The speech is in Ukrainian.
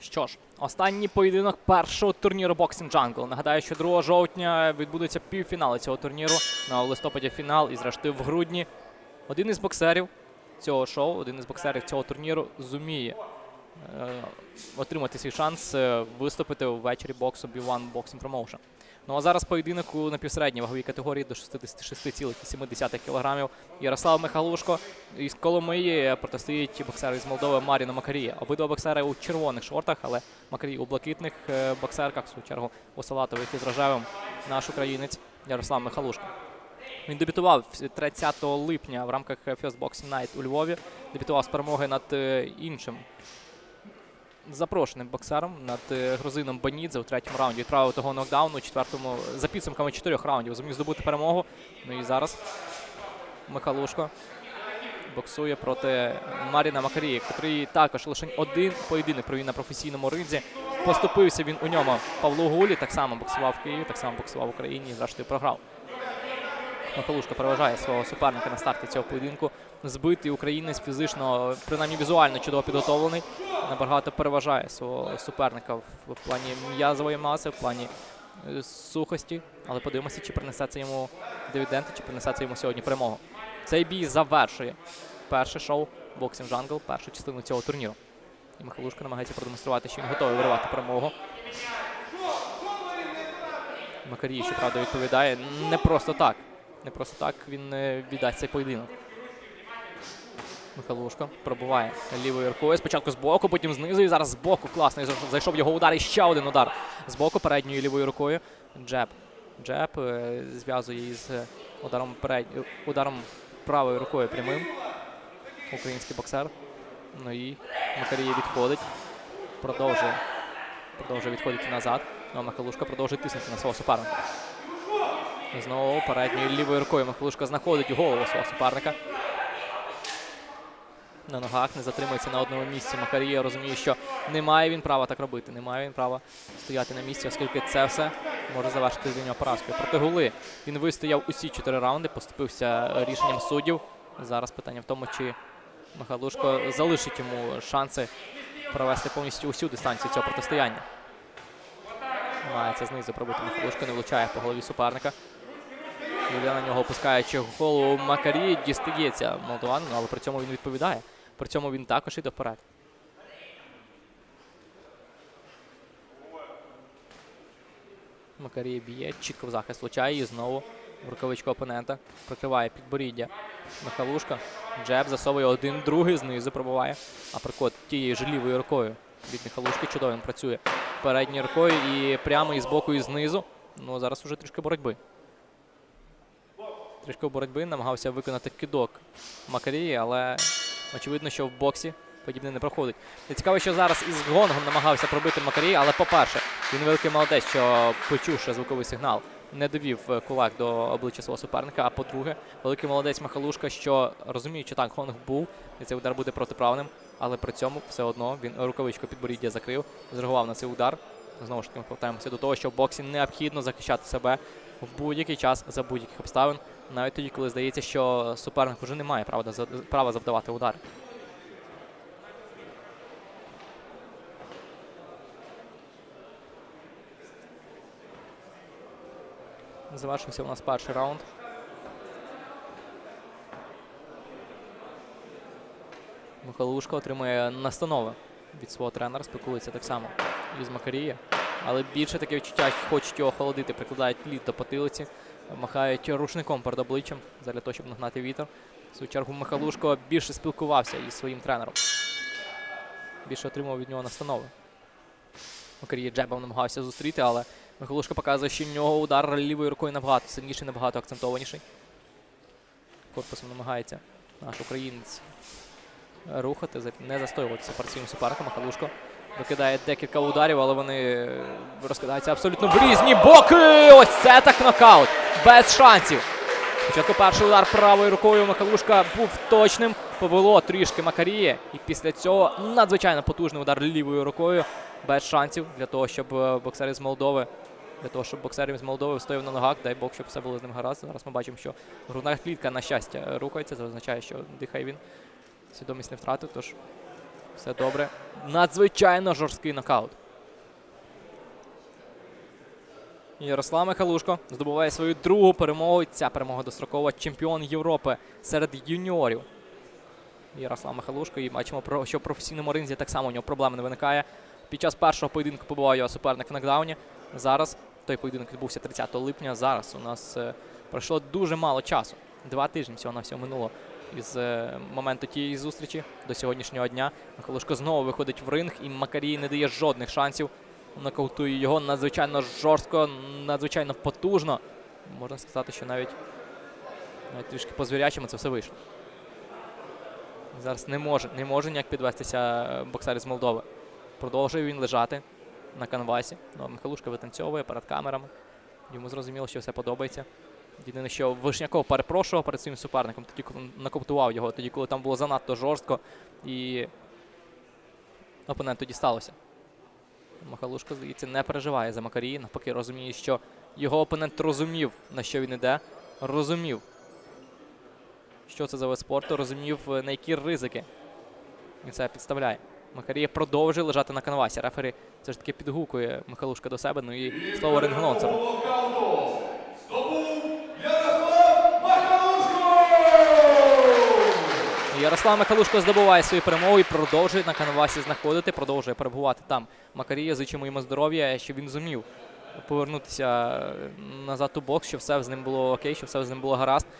Що ж, останній поєдинок першого турніру Boxing Jungle. Нагадаю, що 2 жовтня відбудеться півфінали цього турніру. На листопаді фінал і зрештою в грудні. Один із боксерів цього шоу, один із боксерів цього турніру зуміє е, отримати свій шанс е, виступити ввечері боксу B1 Boxing Promotion. Ну а зараз поєдинок у напівсередній ваговій категорії до 66,7 кг. Ярослав Михалушко із Коломиї протистоїть боксер із Молдови Маріно Макарія. Обидва боксери у червоних шортах, але Макарій у блакитних е, боксерках, в свою чергу у салатових із рожевим наш українець Ярослав Михалушко. Він дебютував 30 липня в рамках First Boxing Night у Львові. Дебютував з перемоги над е, іншим запрошеним боксером над е, грузином Банідзе у третьому раунді. Відправив того нокдауну четвертому за підсумками чотирьох раундів. Зумів здобути перемогу. Ну і зараз Михалушко боксує проти Маріна Макарії, який також лише один поєдинок провів на професійному ринзі. Поступився він у ньому Павлу Гулі, так само боксував в Києві, так само боксував в Україні і зрештою програв. Михалушка переважає свого суперника на старті цього поєдинку. Збитий українець фізично, принаймні візуально чудово підготовлений. Набагато переважає свого суперника в плані м'язової маси, в плані е, сухості. Але подивимося, чи принесе це йому дивіденди, чи принесе це йому сьогодні перемогу. Цей бій завершує перше шоу Boxing Jungle, першу частину цього турніру. І Михалушка намагається продемонструвати, що він готовий виривати перемогу. Макарій, щоправда, відповідає не просто так. Не просто так він е, віддасть цей поєдинок. Михалушко пробуває лівою рукою. Спочатку з боку, потім знизу. І зараз з боку. Класний зайшов- його удар. І ще один удар з боку передньою лівою рукою. Джеб. Джеб е, зв'язує із е, ударом, перед... ударом правою рукою прямим. Український боксер. Ну і Макарія відходить. Продовжує. Продовжує відходити назад. Ну, а Михалушка продовжує тиснути на свого суперника. Знову передньою лівою рукою Михалушка знаходить голову свого суперника. На ногах не затримується на одному місці. Макарія розуміє, що не має він права так робити. Не має він права стояти на місці, оскільки це все може завершити для нього поразкою. Проти гули він вистояв усі чотири раунди, поступився рішенням суддів. Зараз питання в тому, чи Михайлушко залишить йому шанси провести повністю усю дистанцію цього протистояння. Намагається знизу пробити Михайлушко, не влучає по голові суперника. Йде на нього опускаючи голову Макарії, дістається молдаванину, але при цьому він відповідає. При цьому він також іде вперед. Макарія б'є, чітко в захист влучає і знову в рукавичку опонента. Прикриває підборіддя Михалушка. Джеб засовує один, другий знизу пробиває. А прикот тією ж лівою рукою від Михалушки чудово він працює передньою рукою і прямо і боку, і знизу. Ну зараз уже трішки боротьби. Трішки боротьби намагався виконати кидок Макарії, але очевидно, що в боксі подібне не проходить. І цікаво, що зараз із гонгом намагався пробити Макарії, але, по-перше, він великий молодець, що почувши звуковий сигнал, не довів е, кулак до обличчя свого суперника. А по-друге, великий молодець Махалушка, що розуміє, що так гонг був, і цей удар буде протиправним, але при цьому все одно він рукавичку підборіддя закрив, зреагував на цей удар. Знову ж таки, ми повертаємося до того, що в боксі необхідно захищати себе в будь-який час за будь-яких обставин, навіть тоді, коли здається, що суперник вже не має права, за- права завдавати удари. Завершився у нас перший раунд. Михайлушко отримує настанови від свого тренера, спілкується так само із Макарія. Але більше таке відчуття, хочуть його охолодити, прикладають лід до потилиці, махають рушником перед обличчям для того, щоб нагнати вітер. В свою чергу Михайлушко більше спілкувався із своїм тренером. Більше отримував від нього настанови. Макарія джебом намагався зустріти, але Михайлушко показує, що в нього удар лівою рукою набагато сильніший, набагато акцентованіший. Корпусом намагається наш українець рухати, не застоюватися своїм суперником. Михайлушко викидає декілька ударів, але вони е, розкидаються абсолютно в різні боки. Ось це так нокаут. Без шансів. Спочатку перший удар правою рукою Михайлушка був точним. Повело трішки Макаріє. І після цього надзвичайно потужний удар лівою рукою. Без шансів для того, щоб е, боксер з Молдови. Для того, щоб боксер з Молдови встояв на ногах, дай Бог, щоб все було з ним гаразд. Зараз ми бачимо, що грудна клітка, на щастя, рухається. Це означає, що дихає він. Свідомість не втратив, тож Все добре. Надзвичайно жорсткий нокаут. Ярослав Михалушко здобуває свою другу перемогу. Ця перемога дострокова чемпіон Європи серед юніорів. Ярослав Михалушко. І бачимо, що в професійному ринзі так само у нього проблем не виникає. Під час першого поєдинку побував його суперник в нокдауні. Зараз той поєдинок відбувся 30 липня. Зараз у нас е, пройшло дуже мало часу. Два тижні всього на всього минуло із е, моменту тієї зустрічі до сьогоднішнього дня. Михалушко знову виходить в ринг, і Макарій не дає жодних шансів. Нокаутує його надзвичайно жорстко, надзвичайно потужно. Можна сказати, що навіть, навіть трішки по звірячому це все вийшло. Зараз не може, не може ніяк підвестися е, боксер з Молдови. Продовжує він лежати на канвасі. Ну, а Михалушка витанцьовує перед камерами. Йому зрозуміло, що все подобається. Єдине, що Вишняков перепрошував перед своїм суперником, тоді, накоптував його, тоді, коли там було занадто жорстко, і опонент тоді сталося. Михалушко, здається, не переживає за Макарії, навпаки, розуміє, що його опонент розумів, на що він іде, розумів, що це за вид спорту, розумів, е, на які ризики він це підставляє. Макарія продовжує лежати на канвасі. Рефері все ж таки підгукує Михалушка до себе. Ну і слово рингнонсеру. Ярослав Макалушко здобуває свою перемогу і продовжує на канвасі знаходити, продовжує перебувати там. Макарія, зичимо йому здоров'я, щоб він зумів повернутися е, назад у бокс, щоб все з ним було окей, щоб все з ним було гаразд.